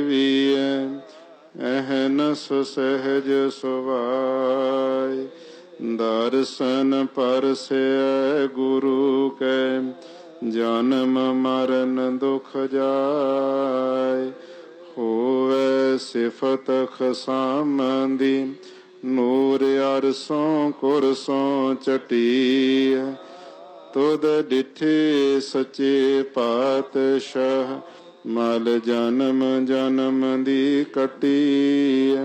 ਵੀਐ ਅਹਨਸ ਸਹਿਜ ਸੁਭਾਈ ਦਰਸ਼ਨ ਪਰਸੈ ਗੁਰੂ ਕੈ, ਜਨਮ ਮਰਨ ਦੁਖ ਜਾਏ ਹੋਵੇ ਸਿਫਤ ਖਸਾਮੰਦੀ, ਨੂਰ ਅਰਸੋਂ ਕੁਰਸੋਂ ਚਟੀ ਤੁਧ ਡਿਠੇ ਸੱਚੇ ਪਾਤਸ਼ਾਹ ਮਲ ਜਨਮ ਜਨਮ ਦੀ ਕਟੀ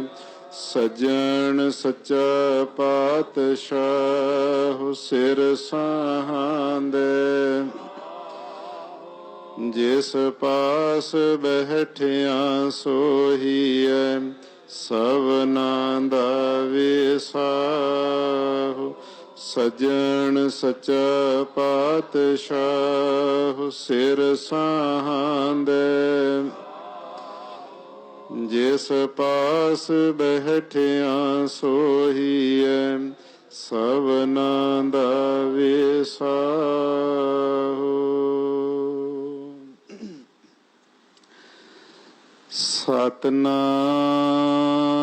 ਸਜਣ ਸੱਚਾ ਪਾਤਸ਼ਾਹ ਸਿਰ ਸਾਹਾਂਦੇ ਜਿਸ ਪਾਸ ਬਹਿਠਿਆ ਸੋਹੀਐ ਸਭਨਾ ਦਾ ਵਿਸਾਹੁ ਸਜਣ ਸਚਾ ਪਾਤਸ਼ਾਹ ਸਿਰ ਸਾਹਾਂਦੇ। ਜਿਸ ਪਾਸ ਬਹਿਠਿਆ ਸੋਹੀਐ ਸਭਨਾ ਦਾ ਵਿਸਾਹੁ। ਸਤਨਾਮ।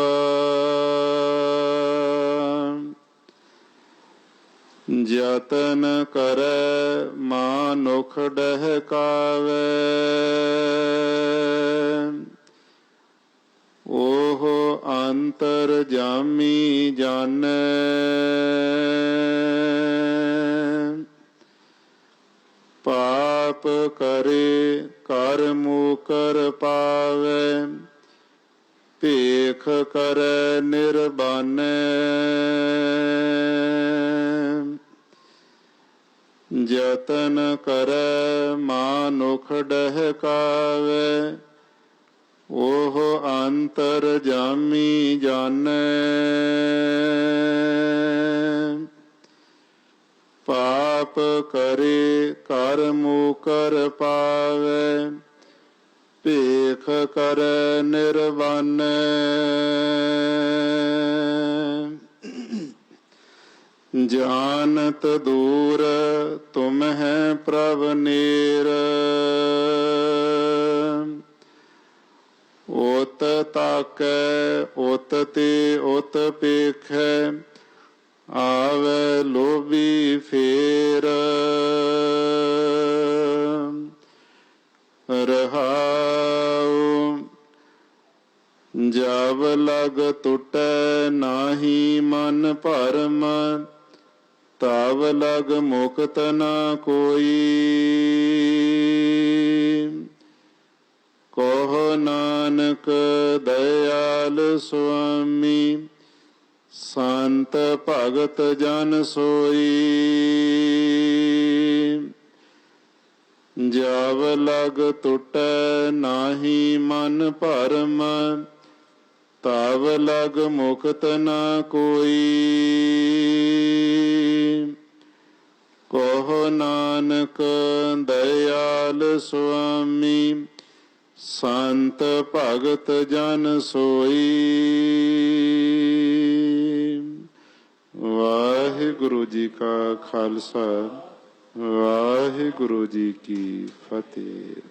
ਜਤਨ ਕਰੈ, ਮਾਨੁਖ ਡਹਿਕਾਵੇ। ਉਹ ਅੰਤਰ ਜਾਮੀ ਜਾਣੈ। ਪਾਪ ਕਰੇ ਕਰ ਮੁਕਰ ਪਾਵੇ। ਭੇਖ ਕਰੈ, ਨਿਰਬਾਨੈ। ਜਤਨ ਕਰੈ ਮਾਨੁਖ ਡਹਿਕਾਵੇ, ਉਹ ਅੰਤਰ ਜਾਮੀ ਜਾਣੈ। ਪਾਪ ਕਰੇ ਕਰ ਮੁਕਰ ਪਾਵੇ, ਭੇਖ ਕਰੈ ਨਿਰਵਾਨੈ। ਜਾਣਤ ਦੂਰ, ਤੁਮ ਹੈ ਪ੍ਰਭ ਨੀਰ। ਓਤ ਤਾਕੈ ਓਤ ਤੇ ਓਤ ਪੇਖੈ, ਆਵੇ ਲੋਭੀ ਫੇਰ। ਰਹਾਉ, ਜਬ ਲਗ ਟੁਟੈ, ਨਾਹੀ ਮਨ ਭਰਮ ਤਬ ਲਗ ਮੁਕਤ ਨਾ ਕੋਈ। ਕੋਹ ਨਾਨਕ ਦਇਆਲ ਸੁਆਮੀ, ਸੰਤ ਭਗਤ ਜਨ ਸੋਈ। ਜਬ ਲਗ ਟੁਟੈ ਨਾਹੀ ਮਨ ਭਰਮ ਤਬ ਲਗ ਮੁਕਤ ਨਾ ਕੋਈ। ਨਾਨਕ ਦਇਆਲ ਸੁਆਮੀ, ਸੰਤ ਭਗਤ ਜਨ ਸੋਈ। ਵਾਹਿਗੁਰੂ ਜੀ ਕਾ ਖਾਲਸਾ, ਵਾਹਿਗੁਰੂ ਜੀ ਕੀ ਫਤਿਹ।